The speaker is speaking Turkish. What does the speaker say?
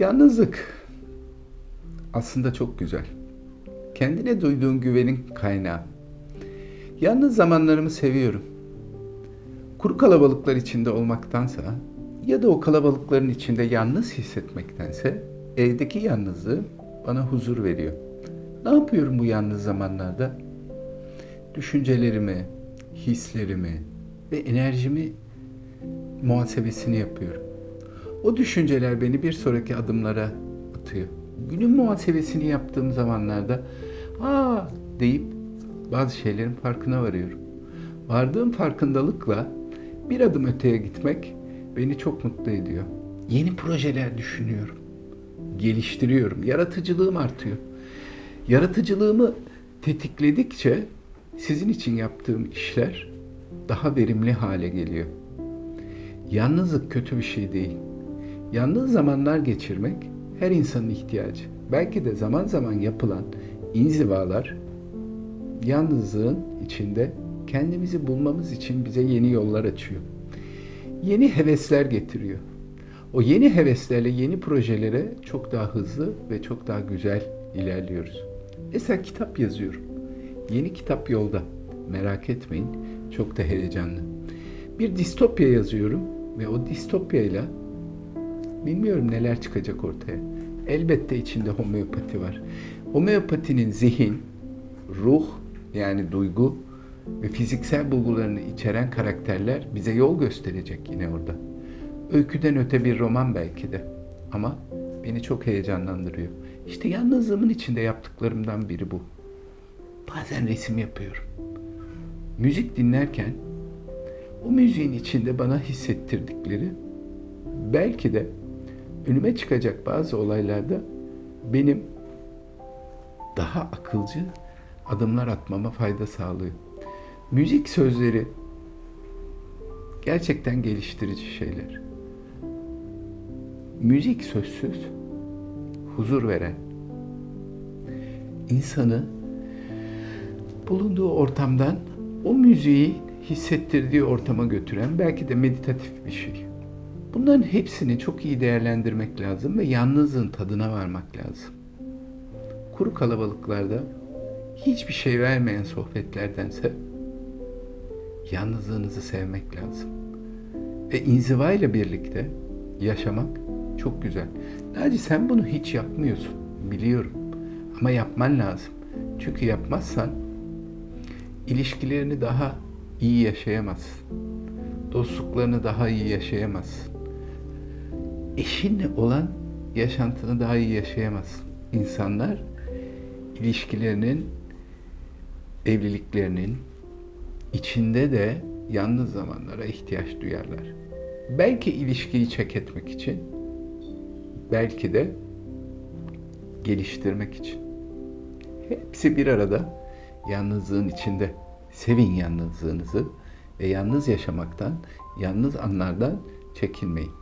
Yalnızlık aslında çok güzel. Kendine duyduğun güvenin kaynağı. Yalnız zamanlarımı seviyorum. Kuru kalabalıklar içinde olmaktansa ya da o kalabalıkların içinde yalnız hissetmektense evdeki yalnızlığı bana huzur veriyor. Ne yapıyorum bu yalnız zamanlarda? Düşüncelerimi, hislerimi ve enerjimi muhasebesini yapıyorum. O düşünceler beni bir sonraki adımlara atıyor. Günün muhasebesini yaptığım zamanlarda aa deyip bazı şeylerin farkına varıyorum. Vardığım farkındalıkla bir adım öteye gitmek beni çok mutlu ediyor. Yeni projeler düşünüyorum. Geliştiriyorum. Yaratıcılığım artıyor. Yaratıcılığımı tetikledikçe sizin için yaptığım işler daha verimli hale geliyor. Yalnızlık kötü bir şey değil. Yalnız zamanlar geçirmek her insanın ihtiyacı. Belki de zaman zaman yapılan inzivalar yalnızlığın içinde kendimizi bulmamız için bize yeni yollar açıyor. Yeni hevesler getiriyor. O yeni heveslerle yeni projelere çok daha hızlı ve çok daha güzel ilerliyoruz. Mesela kitap yazıyorum. Yeni kitap yolda. Merak etmeyin. Çok da heyecanlı. Bir distopya yazıyorum ve o distopyayla bilmiyorum neler çıkacak ortaya. Elbette içinde homeopati var. Homeopatinin zihin, ruh yani duygu ve fiziksel bulgularını içeren karakterler bize yol gösterecek yine orada. Öyküden öte bir roman belki de ama beni çok heyecanlandırıyor. İşte yalnızlığımın içinde yaptıklarımdan biri bu. Bazen resim yapıyorum. Müzik dinlerken o müziğin içinde bana hissettirdikleri belki de önüme çıkacak bazı olaylarda benim daha akılcı adımlar atmama fayda sağlıyor. Müzik sözleri gerçekten geliştirici şeyler. Müzik sözsüz huzur veren, insanı bulunduğu ortamdan o müziği hissettirdiği ortama götüren belki de meditatif bir şey. Bunların hepsini çok iyi değerlendirmek lazım ve yalnızlığın tadına varmak lazım. Kuru kalabalıklarda hiçbir şey vermeyen sohbetlerdense yalnızlığınızı sevmek lazım. Ve inziva ile birlikte yaşamak çok güzel. Naci sen bunu hiç yapmıyorsun. Biliyorum. Ama yapman lazım. Çünkü yapmazsan ilişkilerini daha iyi yaşayamazsın. Dostluklarını daha iyi yaşayamazsın. Eşinle olan yaşantını daha iyi yaşayamazsın. İnsanlar ilişkilerinin, evliliklerinin içinde de yalnız zamanlara ihtiyaç duyarlar. Belki ilişkiyi çek etmek için, belki de geliştirmek için. Hepsi bir arada yalnızlığın içinde. Sevin yalnızlığınızı ve yalnız yaşamaktan, yalnız anlardan çekinmeyin.